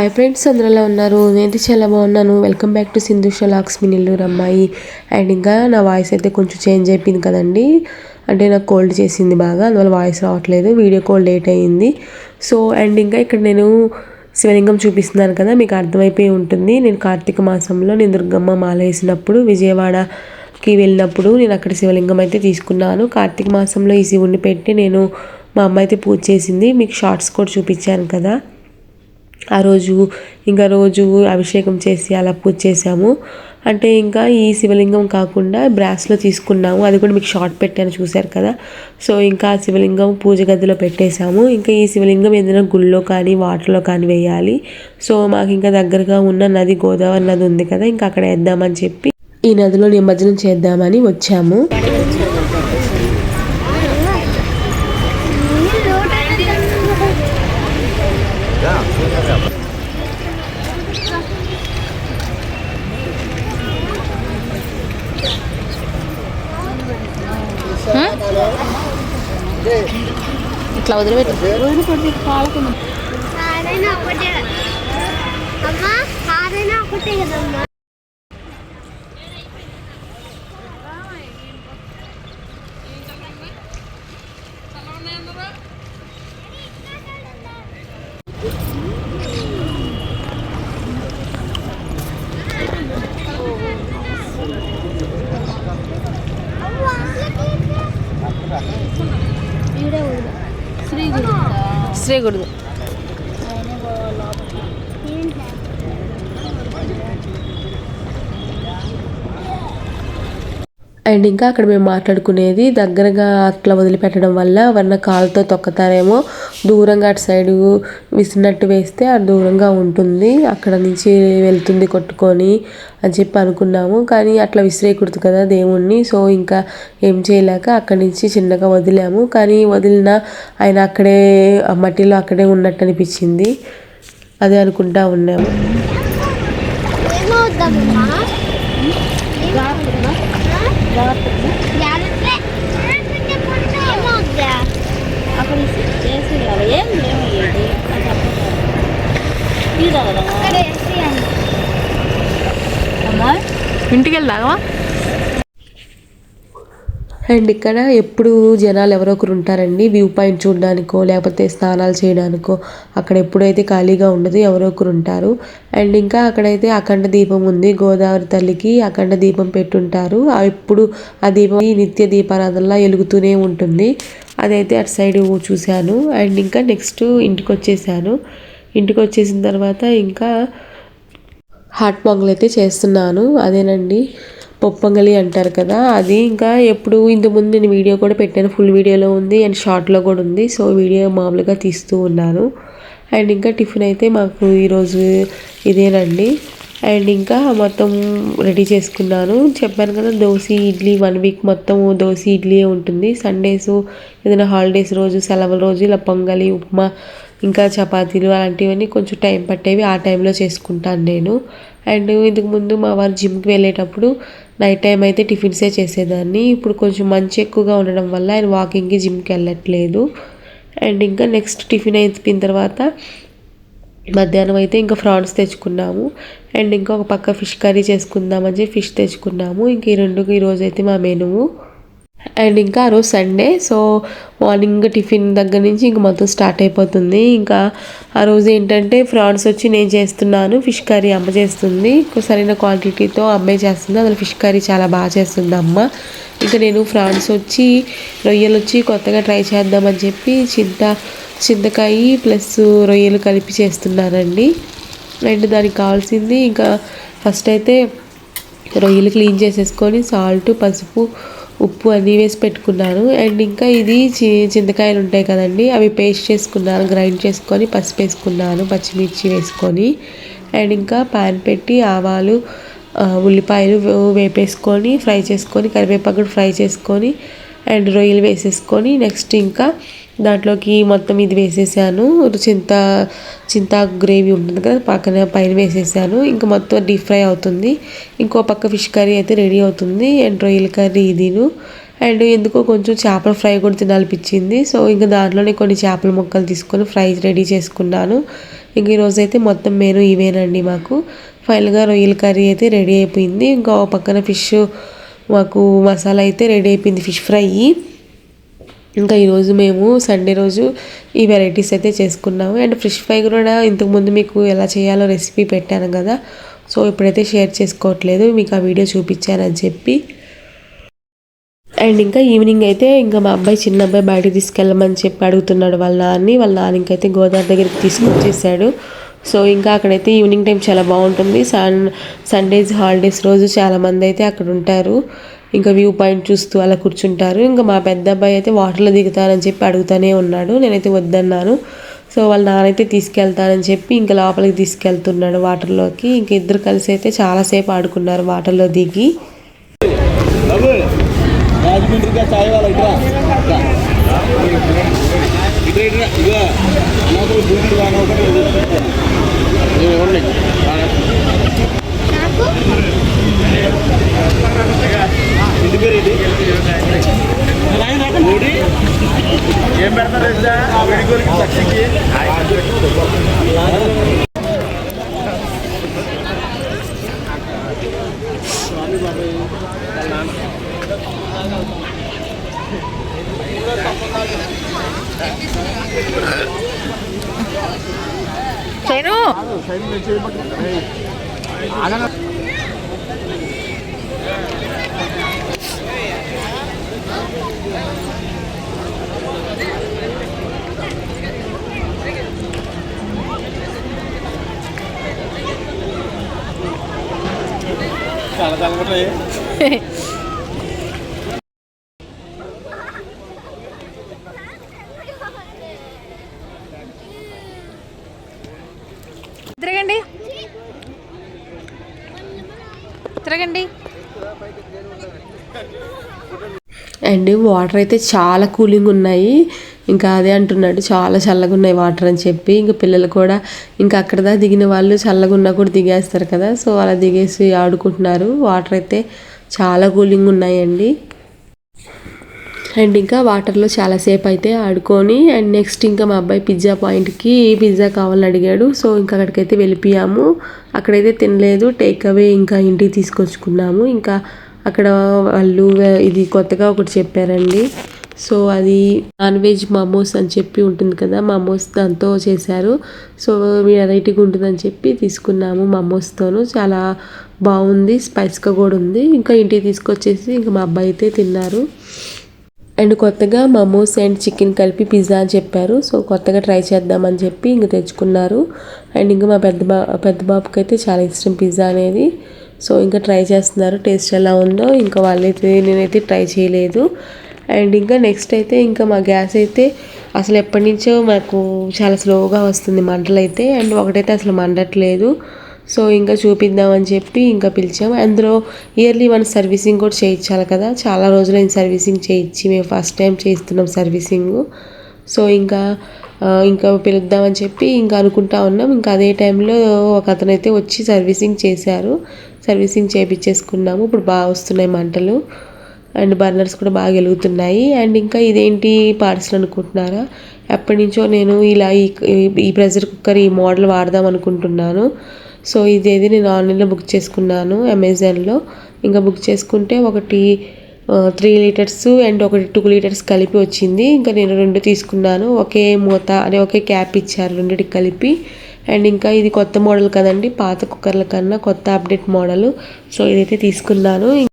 Hi friends అందరిలో ఉన్నారు. నేనైతే చాలా బాగున్నాను. వెల్కమ్ బ్యాక్ టు సింధు షలాక్స్ మీ నెల్లూరు అమ్మాయి అండ్ ఇంకా నా వాయిస్ అయితే కొంచెం చేంజ్ అయిపోయింది కదండి. అంటే నాకు కోల్డ్ చేసింది బాగా అందువల్ల వాయిస్ రావట్లేదు. వీడియో కాల్ లేట్ అయ్యింది. సో అండ్ ఇంకా ఇక్కడ నేను శివలింగం చూపిస్తున్నాను కదా మీకు అర్థమైపోయి ఉంటుంది. నేను కార్తీక మాసంలో నేను దుర్గమ్మ మాల వేసినప్పుడు విజయవాడకి వెళ్ళినప్పుడు నేను అక్కడ శివలింగం అయితే తీసుకున్నాను. కార్తీక మాసంలో ఈ శివుణ్ణి పెట్టి నేను మా అమ్మ అయితే పూజ చేసింది. మీకు షార్ట్స్ కూడా చూపించాను కదా. ఆ రోజు ఇంకా రోజు అభిషేకం చేసి అలా పూజ చేసాము అంటే ఇంకా ఈ శివలింగం కాకుండా బ్రాస్లో తీసుకున్నాము. అది కూడా మీకు షార్ట్ పెట్టాను చూశారు కదా. సో ఇంకా ఆ శివలింగం పూజ గదిలో పెట్టేశాము. ఇంకా ఈ శివలింగం ఏదైనా గుళ్ళో కానీ వాటర్లో కానీ వేయాలి. సో మాకు ఇంకా దగ్గరగా ఉన్న నది గోదావరి నది ఉంది కదా ఇంకా అక్కడ వేద్దామని చెప్పి ఈ నదిలో నిమజ్జనం చేద్దామని వచ్చాము. ఇట్లా వదిలిపెట్టి. ఒకటే కదమ్మా. శ్రీ అండ్ ఇంకా అక్కడ మేము మాట్లాడుకునేది దగ్గరగా అట్లా వదిలిపెట్టడం వల్ల ఎవరన్నా కాలుతో తొక్కతారేమో. దూరంగా అటు సైడు విసిరినట్టు వేస్తే అది దూరంగా ఉంటుంది. అక్కడ నుంచి వెళ్తుంది కొట్టుకొని అని చెప్పి అనుకున్నాము. కానీ అట్లా విసిరేయకూడదు కదా దేవుణ్ణి. సో ఇంకా ఏం చేయలేక అక్కడి నుంచి చిన్నగా వదిలాము. కానీ వదిలిన ఆయన అక్కడే మట్టిలో అక్కడే ఉన్నట్టు అనిపించింది. అదే అనుకుంటా ఉన్నాము ఏమవుద్దామమ్మా జాగ్రత్త ఏమవుద్దా అక్కడ చేసి ఏం లేవు ఏది అక్కడ వేసేయండి అమ్మా ఇంటికి వెళ్దామా అండ్ ఇక్కడ ఎప్పుడు జనాలు ఎవరో ఒకరు ఉంటారండి వ్యూ పాయింట్ చూడడానికో లేకపోతే స్నానాలు చేయడానికో. అక్కడ ఎప్పుడైతే ఖాళీగా ఉండదు ఎవరో ఒకరు ఉంటారు. అండ్ ఇంకా అక్కడైతే అఖండ దీపం ఉంది గోదావరి తల్లికి అఖండ దీపం పెట్టుంటారు. ఎప్పుడు ఆ దీపం నిత్య దీపారాధనలా వెలుగుతూనే ఉంటుంది. అదైతే అటు సైడ్ చూశాను. అండ్ ఇంకా నెక్స్ట్ ఇంటికి వచ్చేసాను ఇంటికి వచ్చేసిన తర్వాత ఇంకా హాట్ పొంగల్ అయితే చేస్తున్నాను. అదేనండి పొప్పొంగలి అంటారు కదా అది ఇంకా ఎప్పుడు ఇంతకుముందు నేను వీడియో కూడా పెట్టాను. ఫుల్ వీడియోలో ఉంది అండ్ షార్ట్లో కూడా ఉంది. సో వీడియో మామూలుగా తీస్తూ ఉన్నాను. అండ్ ఇంకా టిఫిన్ అయితే మాకు ఈరోజు ఇదేనండి. అండ్ ఇంకా మొత్తం రెడీ చేసుకున్నాను. చెప్పాను కదా దోశ ఇడ్లీ వన్ వీక్ మొత్తం దోశ ఇడ్లీ ఉంటుంది. సండేస్ ఏదైనా హాలిడేస్ రోజు సెలవు రోజు ఇలా పొంగలి ఉప్మా ఇంకా చపాతీలు అలాంటివన్నీ కొంచెం టైం పట్టేవి ఆ టైంలో చేసుకుంటాను నేను. అండ్ ఇంతకు ముందు మా వారు జిమ్కి వెళ్ళేటప్పుడు నైట్ టైం అయితే టిఫిన్సే చేసేదాన్ని. ఇప్పుడు కొంచెం మంచి ఎక్కువగా ఉండడం వల్ల ఆయన వాకింగ్కి జిమ్కి వెళ్ళట్లేదు. అండ్ ఇంకా నెక్స్ట్ టిఫిన్ అయిపోయిన తర్వాత మధ్యాహ్నం అయితే ఇంకా ఫ్రాన్స్ తెచ్చుకున్నాము. అండ్ ఇంకా ఒక పక్క ఫిష్ కర్రీ చేసుకుందామని చెప్పి ఫిష్ తెచ్చుకున్నాము. ఇంక ఈ రెండు ఈరోజు అయితే మా మెనువు అండ్ ఇంకా ఆ రోజు సండే సో మార్నింగ్ టిఫిన్ దగ్గర నుంచి ఇంక మొత్తం స్టార్ట్ అయిపోతుంది. ఇంకా ఆ రోజు ఏంటంటే ఫ్రాన్స్ వచ్చి నేను చేస్తున్నాను ఫిష్ కర్రీ అమ్మ చేస్తుంది. ఇంకో సరైన క్వాంటిటీతో అమ్మే చేస్తుంది. అందులో ఫిష్ కర్రీ చాలా బాగా చేస్తుంది అమ్మ. ఇంకా నేను ఫ్రాన్స్ వచ్చి రొయ్యలు వచ్చి కొత్తగా ట్రై చేద్దామని చెప్పి చింత చింతకాయ ప్లస్ రొయ్యలు కలిపి చేస్తున్నానండి. అండ్ దానికి కావాల్సింది ఇంకా ఫస్ట్ అయితే రొయ్యలు క్లీన్ చేసేసుకొని సాల్ట్ పసుపు ఉప్పు అన్నీ వేసి పెట్టుకున్నాను. అండ్ ఇంకా ఇది చి చింతకాయలు ఉంటాయి కదండి అవి పేస్ట్ చేసుకున్నాను గ్రైండ్ చేసుకొని పసుపు వేసుకున్నాను పచ్చిమిర్చి వేసుకొని. అండ్ ఇంకా పాన్ పెట్టి ఆవాలు ఉల్లిపాయలు వేపేసుకొని ఫ్రై చేసుకొని కరివేపాకు ఫ్రై చేసుకొని అండ్ రొయ్యలు వేసేసుకొని నెక్స్ట్ ఇంకా దాంట్లోకి మొత్తం ఇది వేసేసాను. చింత చింతాకు గ్రేవీ ఉంటుంది కదా పక్కన పైన వేసేసాను. ఇంకా మొత్తం డీప్ ఫ్రై అవుతుంది. ఇంకో పక్క ఫిష్ కర్రీ అయితే రెడీ అవుతుంది. అండ్ రొయ్యల కర్రీ ఇదిను. అండ్ ఎందుకో కొంచెం చేపల ఫ్రై కూడా తినాలనిపించింది. సో ఇంకా దాంట్లోనే కొన్ని చేపల ముక్కలు తీసుకొని ఫ్రై రెడీ చేసుకున్నాను. ఇంక ఈరోజు అయితే మొత్తం మెను ఇవేనండి మాకు. ఫైనల్గా రొయ్యల కర్రీ అయితే రెడీ అయిపోయింది. ఇంకా పక్కన ఫిష్ మాకు మసాలా అయితే రెడీ అయిపోయింది ఫిష్ ఫ్రై. ఇంకా ఈరోజు మేము సండే రోజు ఈ వెరైటీస్ అయితే చేసుకున్నాము. అండ్ ఫిష్ ఫ్రై కూడా ఇంతకుముందు మీకు ఎలా చేయాలో రెసిపీ పెట్టాను కదా. సో ఇప్పుడైతే షేర్ చేసుకోవట్లేదు. మీకు ఆ వీడియో చూపించానని చెప్పి. అండ్ ఇంకా ఈవినింగ్ అయితే ఇంకా మా అబ్బాయి చిన్న అబ్బాయి బయటకు తీసుకెళ్ళమని చెప్పి అడుగుతున్నాడు వాళ్ళ నాన్ని వాళ్ళ నాన్నకి అయితే గోదావరి దగ్గరికి తీసుకొచ్చేసాడు. సో ఇంకా అక్కడైతే ఈవినింగ్ టైం చాలా బాగుంటుంది. సన్ సండేస్ హాలిడేస్ రోజు చాలామంది అయితే అక్కడ ఉంటారు. ఇంకా వ్యూ పాయింట్ చూస్తూ అలా కూర్చుంటారు ఇంకా మా పెద్ద అబ్బాయి అయితే వాటర్లో దిగుతానని చెప్పి అడుగుతూనే ఉన్నాడు నేనైతే వద్దన్నాను సో వాళ్ళ నాన్నైతే తీసుకెళ్తానని చెప్పి ఇంకా లోపలికి తీసుకెళ్తున్నాడు వాటర్లోకి ఇంక ఇద్దరు కలిసి అయితే చాలాసేపు ఆడుకున్నారు వాటర్లో దిగి నాకు ఏం పెడతారు తెలుసా వేడి కోరికి చక్కకి. చాలా తిరగండి. తిరగండి. అండ్ వాటర్ అయితే చాలా కూలింగ్ ఉన్నాయి. ఇంకా అదే అంటున్నాడు చాలా చల్లగా ఉన్నాయి వాటర్ అని చెప్పి. ఇంకా పిల్లలు కూడా ఇంకా అక్కడ దిగిన వాళ్ళు చల్లగా ఉన్నా కూడా దిగేస్తారు కదా. సో అలా దిగేసి ఆడుకుంటున్నారు. వాటర్ అయితే చాలా కూలింగ్ ఉన్నాయండి. అండ్ ఇంకా వాటర్లో చాలాసేపు అయితే ఆడుకొని అండ్ నెక్స్ట్ ఇంకా మా అబ్బాయి పిజ్జా పాయింట్కి పిజ్జా కావాలని అడిగాడు. సో ఇంకా అక్కడికైతే వెళ్ళిపోయాము. అక్కడైతే తినలేదు. టేక్ అవే ఇంకా ఇంటికి తీసుకొచ్చుకున్నాము. ఇంకా అక్కడ వాళ్ళు ఇది కొత్తగా ఒకటి చెప్పారండి. సో అది నాన్ వెజ్ మమోస్ అని చెప్పి ఉంటుంది కదా మమోస్ దాంతో చేశారు. సో వెరైటీగా ఉంటుందని చెప్పి తీసుకున్నాము మమోస్తోను చాలా బాగుంది స్పైస్గా కూడా ఉంది. ఇంకా ఇంటికి తీసుకొచ్చేసి ఇంకా మా అబ్బాయి అయితే తిన్నారు. అండ్ కొత్తగా మమోస్ అండ్ చికెన్ కలిపి పిజ్జా అని చెప్పారు. సో కొత్తగా ట్రై చేద్దామని చెప్పి ఇంక తెచ్చుకున్నారు. అండ్ ఇంకా మా పెద్ద బా పెద్ద బాబుకి అయితే చాలా ఇష్టం పిజ్జా అనేది. సో ఇంకా ట్రై చేస్తున్నారు టేస్ట్ ఎలా ఉందో ఇంకా వాళ్ళైతే నేనైతే ట్రై చేయలేదు. అండ్ ఇంకా నెక్స్ట్ అయితే ఇంకా మా గ్యాస్ అయితే అసలు ఎప్పటి నుంచో మాకు చాలా స్లోగా వస్తుంది మంటలు అయితే అండ్ ఒకటైతే అసలు మండట్లేదు. సో ఇంకా చూపిద్దామని చెప్పి ఇంకా పిలిచాము. అందులో ఇయర్లీ వన్ సర్వీసింగ్ కూడా చేయించాలి కదా. చాలా రోజులైన సర్వీసింగ్ చేయించి మేము ఫస్ట్ టైం చేస్తున్నాం సర్వీసింగ్. సో ఇంకా ఇంకా పిలుద్దామని చెప్పి ఇంకా అనుకుంటా ఉన్నాం. ఇంకా అదే టైంలో ఒక అతను అయితే వచ్చి సర్వీసింగ్ చేశారు. సర్వీసింగ్ చేయించేసుకున్నాము ఇప్పుడు బాగా వస్తున్నాయి మంటలు. అండ్ బర్నర్స్ కూడా బాగా వెలుగుతున్నాయి. అండ్ ఇంకా ఇదేంటి పార్సల్ అనుకుంటున్నారా? ఎప్పటి నుంచో నేను ఇలా ఈ ఈ ప్రెషర్ కుక్కర్ ఈ మోడల్ వాడదాం అనుకుంటున్నాను. సో ఇదేది నేను ఆన్లైన్లో బుక్ చేసుకున్నాను అమెజాన్లో. ఇంకా బుక్ చేసుకుంటే ఒకటి త్రీ లీటర్స్ అండ్ ఒకటి టూ లీటర్స్ కలిపి వచ్చింది. ఇంకా నేను రెండు తీసుకున్నాను. ఒకే మూత అదే ఒకే క్యాప్ ఇచ్చారు రెండింటికి కలిపి. అండ్ ఇంకా ఇది కొత్త మోడల్ కదండి పాత కుక్కర్ల కన్నా కొత్త అప్డేట్ మోడల్. సో ఇదైతే తీసుకున్నాను.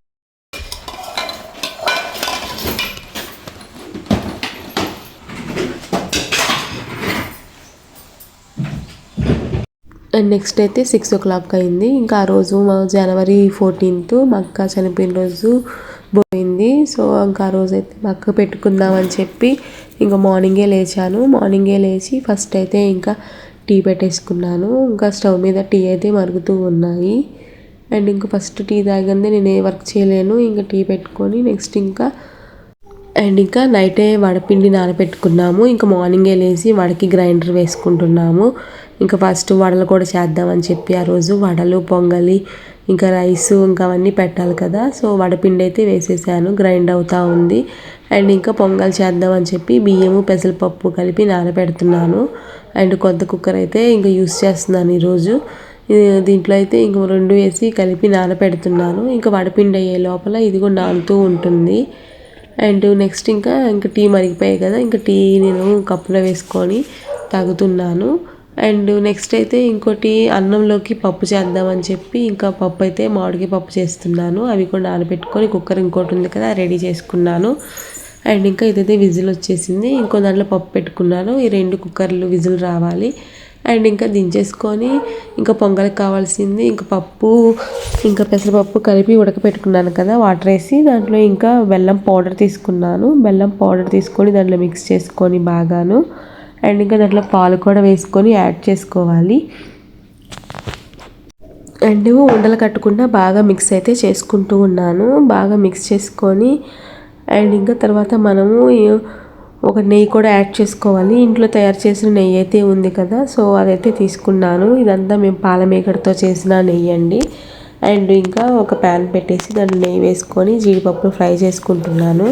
Uh, అండ్ నెక్స్ట్ అయితే సిక్స్ ఓ క్లాక్ అయింది. ఇంకా ఆ రోజు మా జనవరి ఫోర్టీన్త్ మా అక్క చనిపోయిన రోజు పోయింది. సో ఇంకా ఆ రోజు అయితే మా అక్క పెట్టుకుందామని చెప్పి ఇంకా మార్నింగే లేచాను. మార్నింగే లేచి ఫస్ట్ అయితే ఇంకా టీ పెట్టేసుకున్నాను. ఇంకా స్టవ్ మీద టీ అయితే మరుగుతూ ఉన్నాయి. అండ్ ఇంకా ఫస్ట్ టీ తాగిందే. నేను ఏ వర్క్ చేయలేను. ఇంకా టీ పెట్టుకొని నెక్స్ట్ ఇంకా అండ్ ఇంకా నైటే వడపిండి నానబెట్టుకున్నాము. ఇంకా మార్నింగే లేచి వడకి గ్రైండర్ వేసుకుంటున్నాము. ఇంకా ఫస్ట్ వడలు కూడా చేద్దామని చెప్పి ఆ రోజు వడలు పొంగలి ఇంకా రైస్ ఇంకా అవన్నీ పెట్టాలి కదా. సో వడపిండి అయితే వేసేసాను. గ్రైండ్ అవుతూ ఉంది. అండ్ ఇంకా పొంగల్ చేద్దామని చెప్పి బియ్యము పెసరపప్పు కలిపి నానబెడుతున్నాను. అండ్ కొత్త కుక్కర్ అయితే ఇంకా యూస్ చేస్తున్నాను ఈరోజు దీంట్లో అయితే ఇంక రెండు వేసి కలిపి నానబెడుతున్నాను. ఇంకా వడపిండి అయ్యే లోపల ఇది కూడా నానుతూ ఉంటుంది. అండ్ నెక్స్ట్ ఇంకా ఇంకా టీ మరిగిపోయాయి కదా. ఇంకా టీ నేను కప్పులో వేసుకొని తాగుతున్నాను. అండ్ నెక్స్ట్ అయితే ఇంకోటి అన్నంలోకి పప్పు చేద్దామని చెప్పి ఇంకా పప్పు అయితే మామిడికి పప్పు చేస్తున్నాను. అవి కూడా నానబెట్టుకొని కుక్కర్ ఇంకోటి ఉంది కదా రెడీ చేసుకున్నాను. అండ్ ఇంకా ఇదైతే విజిల్ వచ్చేసింది. ఇంకో దాంట్లో పప్పు పెట్టుకున్నాను. ఈ రెండు కుక్కర్లు విజిల్ రావాలి. అండ్ ఇంకా దించేసుకొని ఇంకా పొంగల్కి కావాల్సింది ఇంకా పప్పు ఇంకా పెసరపప్పు కలిపి ఉడకపెట్టుకున్నాను కదా వాటర్ వేసి దాంట్లో ఇంకా బెల్లం పౌడర్ తీసుకున్నాను. బెల్లం పౌడర్ తీసుకొని దాంట్లో మిక్స్ చేసుకొని బాగాను. అండ్ ఇంకా దాంట్లో పాలు కూడా వేసుకొని యాడ్ చేసుకోవాలి. అండ్ ఉండలు కట్టకుండా బాగా మిక్స్ అయితే చేసుకుంటూ ఉన్నాను. బాగా మిక్స్ చేసుకొని అండ్ ఇంకా తర్వాత మనము ఒక నెయ్యి కూడా యాడ్ చేసుకోవాలి. ఇంట్లో తయారు చేసిన నెయ్యి అయితే ఉంది కదా సో అదైతే తీసుకున్నాను. ఇదంతా మేము పాలమేకడతో చేసిన నెయ్యి అండి. అండ్ ఇంకా ఒక ప్యాన్ పెట్టేసి దాన్ని నెయ్యి వేసుకొని జీడిపప్పు ఫ్రై చేసుకుంటున్నాను.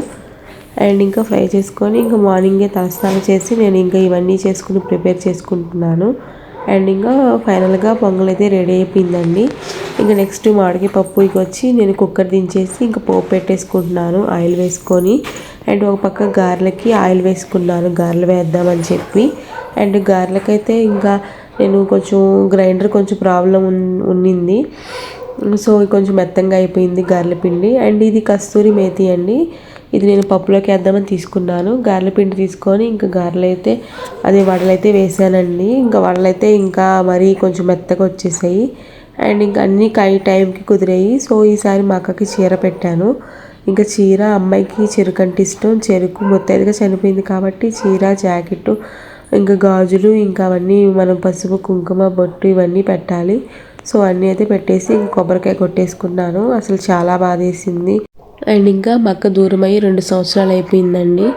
అండ్ ఇంకా ఫ్రై చేసుకొని ఇంకా మార్నింగే తలస్నానం చేసి నేను ఇంకా ఇవన్నీ చేసుకుని ప్రిపేర్ చేసుకుంటున్నాను. అండ్ ఇంకా ఫైనల్గా పొంగల్ అయితే రెడీ అయిపోయిందండి. ఇంకా నెక్స్ట్ మామిడికాయ పప్పుకి వచ్చి నేను కుక్కర్ దించేసి ఇంకా పోపు పెట్టేసుకుంటున్నాను ఆయిల్ వేసుకొని. అండ్ ఒక పక్క గారెలకి ఆయిల్ వేసుకున్నాను గారెలు వేద్దామని చెప్పి. అండ్ గారెలకైతే ఇంకా నేను కొంచెం గ్రైండర్ కొంచెం ప్రాబ్లం ఉన్నింది. సో కొంచెం మెత్తంగా అయిపోయింది గారెల పిండి. అండ్ ఇది కస్తూరి మేతి అండి. ఇది నేను పప్పులోకి వేద్దామని తీసుకున్నాను. గారెల పిండి తీసుకొని ఇంకా గారెలు అయితే అది వడలైతే వేసానండి. ఇంకా వడలైతే ఇంకా మరీ కొంచెం మెత్తగా వచ్చేసాయి. అండ్ ఇంకా అన్నీ కై టైంకి కుదిరాయి. సో ఈసారి మా అక్కకి చీర పెట్టాను. ఇంకా చీర అమ్మాయికి చెరుకు అంటే ఇష్టం. చెరుకు మొత్తైదుగా చనిపోయింది కాబట్టి చీర జాకెట్ ఇంకా గాజులు ఇంకా అవన్నీ మనం పసుపు కుంకుమ బొట్టు ఇవన్నీ పెట్టాలి. సో అన్నీ అయితే పెట్టేసి ఇంకా కొబ్బరికాయ కొట్టేసుకున్నాను. అసలు చాలా బాధేసింది అండ్ ఇంకా మా అక్క దూరమై రెండు సంవత్సరాలు అయిపోయిందండి.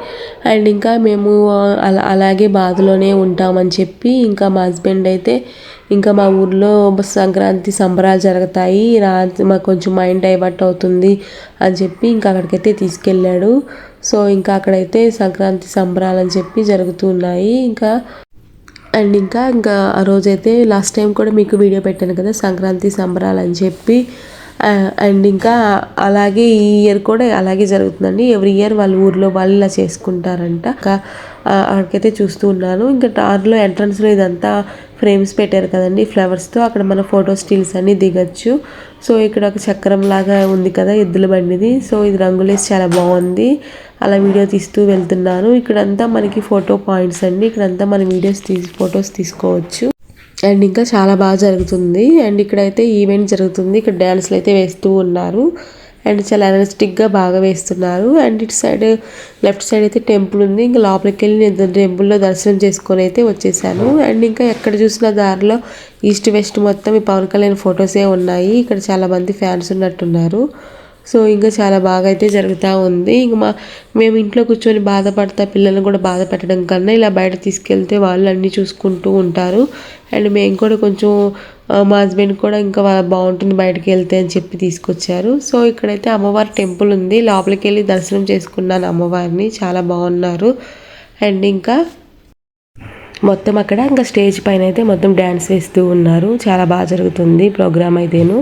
అండ్ ఇంకా మేము అలా అలాగే బాధలోనే ఉంటామని చెప్పి ఇంకా మా హస్బెండ్ అయితే ఇంకా మా ఊర్లో సంక్రాంతి సంబరాలు జరుగుతాయి. రా మాకు కొంచెం మైండ్ డైవర్ట్ అవుతుంది అని చెప్పి ఇంకా అక్కడికైతే తీసుకెళ్ళాడు. సో ఇంకా అక్కడైతే సంక్రాంతి సంబరాలు అని చెప్పి జరుగుతున్నాయి ఇంకా అండ్ ఇంకా ఇంకా ఆ రోజైతే లాస్ట్ టైం కూడా మీకు వీడియో పెట్టాను కదా సంక్రాంతి సంబరాలు అని చెప్పి. అండ్ ఇంకా అలాగే ఈ ఇయర్ కూడా అలాగే జరుగుతుందండి. ఎవ్రీ ఇయర్ వాళ్ళ ఊర్లో వాళ్ళు ఇలా చేసుకుంటారంట. అక్కడికైతే చూస్తూ ఉన్నాను. ఇంకా దారిలో ఎంట్రన్స్లో ఇదంతా ఫ్రేమ్స్ పెట్టారు కదండి. ఫ్లవర్స్తో అక్కడ మన ఫోటో స్టిల్స్ అన్ని దిగచ్చు. సో ఇక్కడ ఒక చక్రం లాగా ఉంది కదా ఎద్దుల బండిది. సో ఇది రంగులేసి చాలా బాగుంది. అలా వీడియో తీస్తూ వెళ్తున్నాను. ఇక్కడంతా మనకి ఫోటో పాయింట్స్ అండి. ఇక్కడంతా మన వీడియోస్ తీసి ఫొటోస్ తీసుకోవచ్చు. అండ్ ఇంకా చాలా బాగా జరుగుతుంది. అండ్ ఇక్కడైతే ఈవెంట్ జరుగుతుంది. ఇక్కడ డ్యాన్స్లు అయితే వేస్తూ ఉన్నారు. అండ్ చాలా ఎనర్జెటిక్గా బాగా వేస్తున్నారు. అండ్ ఇటు సైడ్ లెఫ్ట్ సైడ్ అయితే టెంపుల్ ఉంది. ఇంకా లోపలికి వెళ్ళి నేను టెంపుల్లో దర్శనం చేసుకొని అయితే వచ్చేసాను. అండ్ ఇంకా ఎక్కడ చూసిన దారిలో ఈస్ట్ వెస్ట్ మొత్తం ఈ పవన్ కళ్యాణ్ ఫొటోసే ఉన్నాయి. ఇక్కడ చాలా మంది ఫ్యాన్స్ ఉన్నట్టున్నారు. సో ఇంకా చాలా బాగా అయితే జరుగుతూ ఉంది. ఇంక మా మేము ఇంట్లో కూర్చొని బాధపడతా పిల్లల్ని కూడా బాధ పెట్టడం కన్నా ఇలా బయట తీసుకెళ్తే వాళ్ళు అన్నీ చూసుకుంటూ ఉంటారు. అండ్ మేము కూడా కొంచెం మా హస్బెండ్ కూడా ఇంకా బాగుంటుంది బయటకు వెళ్తే అని చెప్పి తీసుకొచ్చారు. సో ఇక్కడైతే అమ్మవారి టెంపుల్ ఉంది. లోపలికి వెళ్ళి దర్శనం చేసుకున్నాను అమ్మవారిని. చాలా బాగున్నారు. అండ్ ఇంకా మొత్తం అక్కడ ఇంకా స్టేజ్ పైన అయితే మొత్తం డ్యాన్స్ వేస్తూ ఉన్నారు. చాలా బాగా జరుగుతుంది ప్రోగ్రామ్ అయితేను.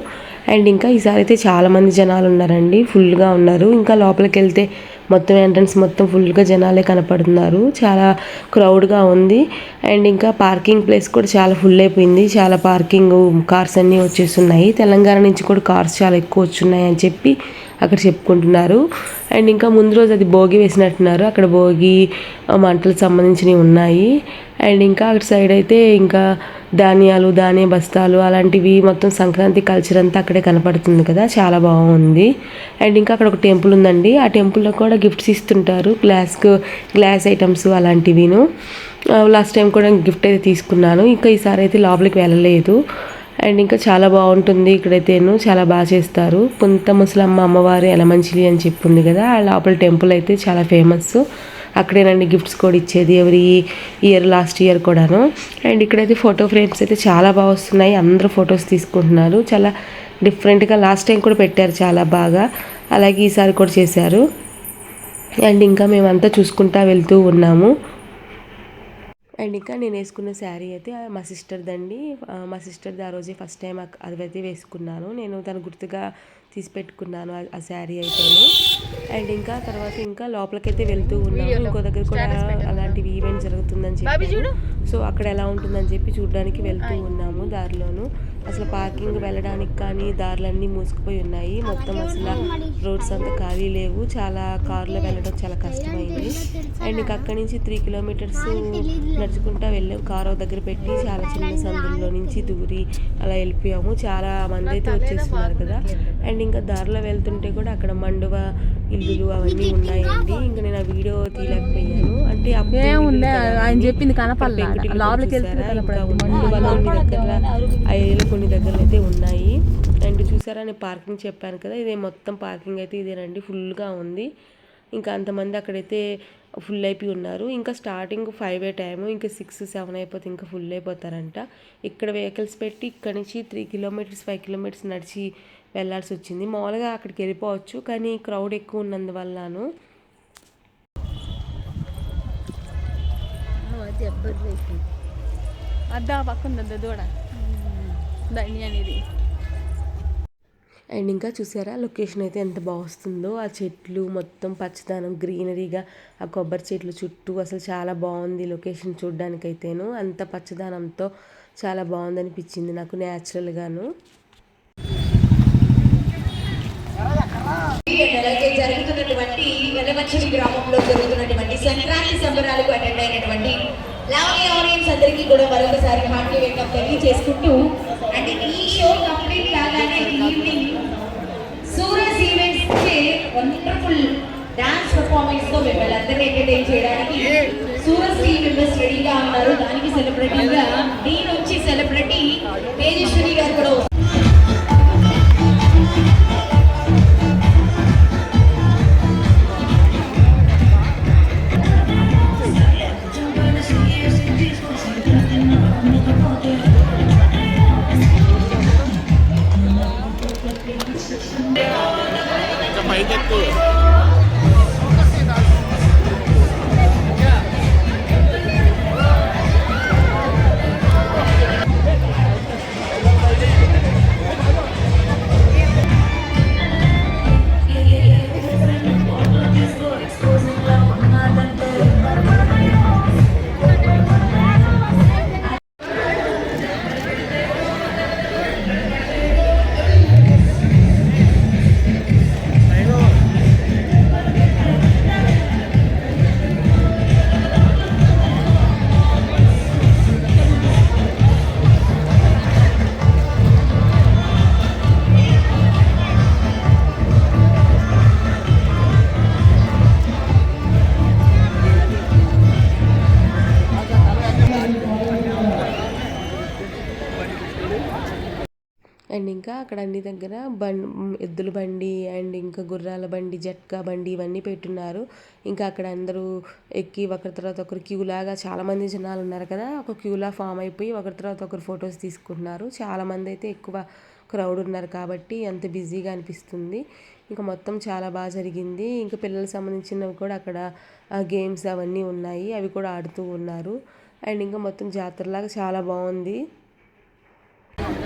అండ్ ఇంకా ఈసారి అయితే చాలా మంది జనాలు ఉన్నారండి ఫుల్గా ఉన్నారు. ఇంకా లోపలికి వెళ్తే మొత్తం ఎంట్రన్స్ మొత్తం ఫుల్గా జనాలే కనపడుతున్నారు. చాలా క్రౌడ్గా ఉంది. అండ్ ఇంకా పార్కింగ్ ప్లేస్ కూడా చాలా ఫుల్ అయిపోయింది. చాలా పార్కింగ్ కార్స్ అన్నీ వచ్చేస్తున్నాయి. తెలంగాణ నుంచి కూడా కార్స్ చాలా ఎక్కువ వచ్చున్నాయి అని చెప్పి అక్కడ చెప్పుకుంటున్నారు. అండ్ ఇంకా ముందు రోజు అది భోగి వేసినట్టున్నారు. అక్కడ భోగి మంటలకు సంబంధించినవి ఉన్నాయి. అండ్ ఇంకా అటు సైడ్ అయితే ఇంకా ధాన్యాలు ధాన్య బస్తాలు అలాంటివి మొత్తం సంక్రాంతి కల్చర్ అంతా అక్కడే కనపడుతుంది కదా చాలా బాగుంది. అండ్ ఇంకా అక్కడ ఒక టెంపుల్ ఉందండి. ఆ టెంపుల్లో కూడా గిఫ్ట్స్ ఇస్తుంటారు గ్లాస్ గ్లాస్ ఐటమ్స్ అలాంటివిను. లాస్ట్ టైం కూడా గిఫ్ట్ అయితే తీసుకున్నాను. ఇంకా ఈసారి అయితే లోపలికి వెళ్ళలేదు. అండ్ ఇంకా చాలా బాగుంటుంది ఇక్కడైతేను చాలా బాగా చేస్తారు. పుంత ముసలమ్మ అమ్మవారి ఎలమంచిలి అని చెప్పింది కదా ఆ లోపల టెంపుల్ అయితే చాలా ఫేమస్ అక్కడేనండి గిఫ్ట్స్ కూడా ఇచ్చేది ఎవరి ఇయర్ లాస్ట్ ఇయర్ కూడాను. అండ్ ఇక్కడైతే ఫోటో ఫ్రేమ్స్ అయితే చాలా బాగా వస్తున్నాయి. అందరూ ఫొటోస్ తీసుకుంటున్నారు. చాలా డిఫరెంట్గా లాస్ట్ టైం కూడా పెట్టారు చాలా బాగా. అలాగే ఈసారి కూడా చేశారు. అండ్ ఇంకా మేమంతా చూసుకుంటా వెళ్తూ ఉన్నాము. అండ్ ఇంకా నేను వేసుకున్న శారీ అయితే మా సిస్టర్దండి మా సిస్టర్ది ఆ రోజే ఫస్ట్ టైం అది అయితే వేసుకున్నాను. నేను తన గుర్తుగా తీసి పెట్టుకున్నాను ఆ- శారీ అయితేను. అండ్ ఇంకా తర్వాత ఇంకా లోపలికైతే వెళ్తూ ఉన్నాము. ఇంకో దగ్గర కూడా అలాంటివి ఈవెంట్ జరుగుతుందని చెప్పి సో అక్కడ ఎలా ఉంటుందని చెప్పి చూడడానికి వెళ్తూ ఉన్నాము దారిలోను. అసలు పార్కింగ్ వెళ్ళడానికి కానీ దారులన్నీ మూసుకుపోయి ఉన్నాయి. మొత్తం అసలు రోడ్స్ అంతా ఖాళీ లేవు. చాలా కార్లో వెళ్ళడం చాలా కష్టమైంది. అండ్ ఇంక అక్కడి నుంచి త్రీ కిలోమీటర్స్ నడుచుకుంటా వెళ్ళాం. కారు దగ్గర పెట్టి చాలా చిన్న సందుల్లో నుంచి దూరి అలా వెళ్ళిపోయాము. చాలా మంది అయితే వచ్చేస్తున్నారు కదా. అండ్ ఇంకా దారిలో వెళ్తుంటే కూడా అక్కడ మండువ ఇల్లులు అవన్నీ ఉన్నాయండి. ఇంకా నేను ఆ వీడియో తీయలేకపోయాను. అంటే అప్పుడు కదా ఆయన. చెప్పింది కనపడలా. దగ్గర కొన్ని దగ్గరలో అయితే ఉన్నాయి. అండ్ చూసారా నేను పార్కింగ్ చెప్పాను కదా ఇదే మొత్తం పార్కింగ్ అయితే ఇదేనండి ఫుల్గా ఉంది. ఇంకా అంతమంది అక్కడైతే ఫుల్ అయిపోయి ఉన్నారు. ఇంకా స్టార్టింగ్ ఫైవ్ ఏ టైము ఇంకా సిక్స్ సెవెన్ అయిపోతే ఇంకా ఫుల్ అయిపోతారంట. ఇక్కడ వెహికల్స్ పెట్టి ఇక్కడ నుంచి త్రీ కిలోమీటర్స్ ఫైవ్ కిలోమీటర్స్ నడిచి వెళ్ళాల్సి వచ్చింది. మామూలుగా అక్కడికి వెళ్ళిపోవచ్చు కానీ క్రౌడ్ ఎక్కువ ఉన్నందువల్లను అద్దా పక్కన దూడ దండి అనేది అండ్ ఇంకా చూసారా లొకేషన్ అయితే ఎంత బాగుస్తుందో. ఆ చెట్లు మొత్తం పచ్చదనం గ్రీనరీగా ఆ కొబ్బరి చెట్లు చుట్టూ అసలు చాలా బాగుంది లొకేషన్ చూడ్డానికైతేను. అంత పచ్చదనంతో చాలా బాగుంది అనిపించింది నాకు న్యాచురల్గాను జరుగుతున్నటువంటి వెలమచ్చడి గ్రామంలో జరుగుతున్నటువంటి సంక్రాంతి సంబరాలకు అటెండ్ అయినటువంటి లవ్లీ ఆడియన్స్ అందరికీ కూడా మరొకసారి హార్టీ వెల్కమ్ తెలియజేసుకుంటూ అంటే ఈ షో కంప్లీట్ కాగానే ఈవినింగ్ సూరజ్ ఈవెంట్స్కి వండర్ఫుల్ డాన్స్ పర్ఫార్మెన్స్తో మిమ్మల్ని అందరినీ ఎంటర్టైన్ చేయడానికి సూరజ్ టీమ్ మెంబర్స్ రెడీగా ఉన్నారు. దానికి సెలబ్రిటీగా నేను అండ్ ఇంకా అక్కడ అన్ని దగ్గర బం ఎద్దుల బండి అండ్ ఇంకా గుర్రాల బండి జట్కా బండి ఇవన్నీ పెట్టున్నారు. ఇంకా అక్కడ అందరూ ఎక్కి ఒకరి తర్వాత ఒకరు క్యూ లాగా చాలామంది జనాలు ఉన్నారు కదా ఒక క్యూలా ఫామ్ అయిపోయి ఒకరి తర్వాత ఒకరు ఫొటోస్ తీసుకుంటున్నారు. చాలామంది అయితే ఎక్కువ క్రౌడ్ ఉన్నారు కాబట్టి అంత బిజీగా అనిపిస్తుంది. ఇంకా మొత్తం చాలా బాగా జరిగింది. ఇంకా పిల్లలకు సంబంధించినవి కూడా అక్కడ గేమ్స్ అవన్నీ ఉన్నాయి. అవి కూడా ఆడుతూ ఉన్నారు. అండ్ ఇంకా మొత్తం జాతరలాగా చాలా బాగుంది. Thank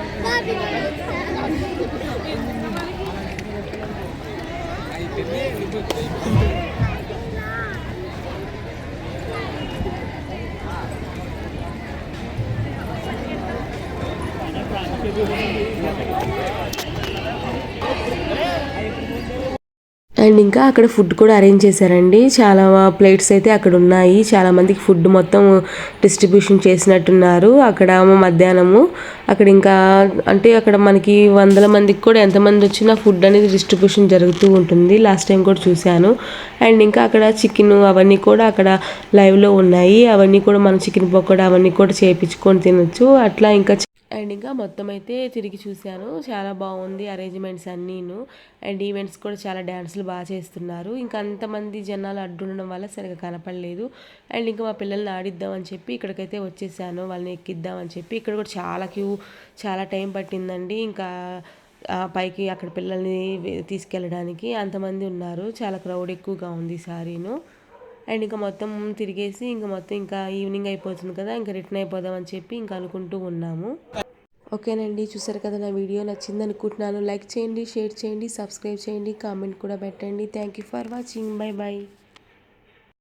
you. అండ్ ఇంకా అక్కడ ఫుడ్ కూడా అరేంజ్ చేశారండి. చాలా ప్లేట్స్ అయితే అక్కడ ఉన్నాయి. చాలా మందికి ఫుడ్ మొత్తం డిస్ట్రిబ్యూషన్ చేసినట్టున్నారు అక్కడ మధ్యాహ్నము. అక్కడ ఇంకా అంటే అక్కడ మనకి వందల మందికి కూడా ఎంతమంది వచ్చినా ఫుడ్ అనేది డిస్ట్రిబ్యూషన్ జరుగుతూ ఉంటుంది. లాస్ట్ టైం కూడా చూశాను. అండ్ ఇంకా అక్కడ చికెన్ అవన్నీ కూడా అక్కడ లైవ్లో ఉన్నాయి. అవన్నీ కూడా మనం చికెన్ పకోడా అవన్నీ కూడా చేయించుకొని తినొచ్చు. అట్లా ఇంకా అండ్ ఇంకా మొత్తం అయితే తిరిగి చూశాను. చాలా బాగుంది అరేంజ్మెంట్స్ అన్నీను. అండ్ ఈవెంట్స్ కూడా చాలా డ్యాన్సులు బాగా చేస్తున్నారు. ఇంకా అంతమంది జనాలు అడ్డుండడం వల్ల సరిగా కనపడలేదు. అండ్ ఇంకా మా పిల్లల్ని ఆడిద్దామని చెప్పి ఇక్కడికైతే వచ్చేసాను. వాళ్ళని ఎక్కిద్దామని చెప్పి. ఇక్కడ కూడా చాలా క్యూ చాలా టైం పట్టిందండి. ఇంకా పైకి అక్కడ పిల్లల్ని తీసుకెళ్ళడానికి అంతమంది ఉన్నారు. చాలా క్రౌడ్ ఎక్కువగా ఉంది సారీను. అండ్ ఇంకా మొత్తం తిరిగేసి ఇంకా మొత్తం ఇంకా ఈవినింగ్ అయిపోతుంది కదా. ఇంకా రిటర్న్ అయిపోదామని చెప్పి ఇంకా అనుకుంటూ ఉన్నాము. ఓకేనండి చూసారు కదా నా వీడియో నచ్చింది అనుకుంటున్నాను. లైక్ చేయండి షేర్ చేయండి సబ్స్క్రైబ్ చేయండి కామెంట్ కూడా పెట్టండి. Thank you for watching. Bye bye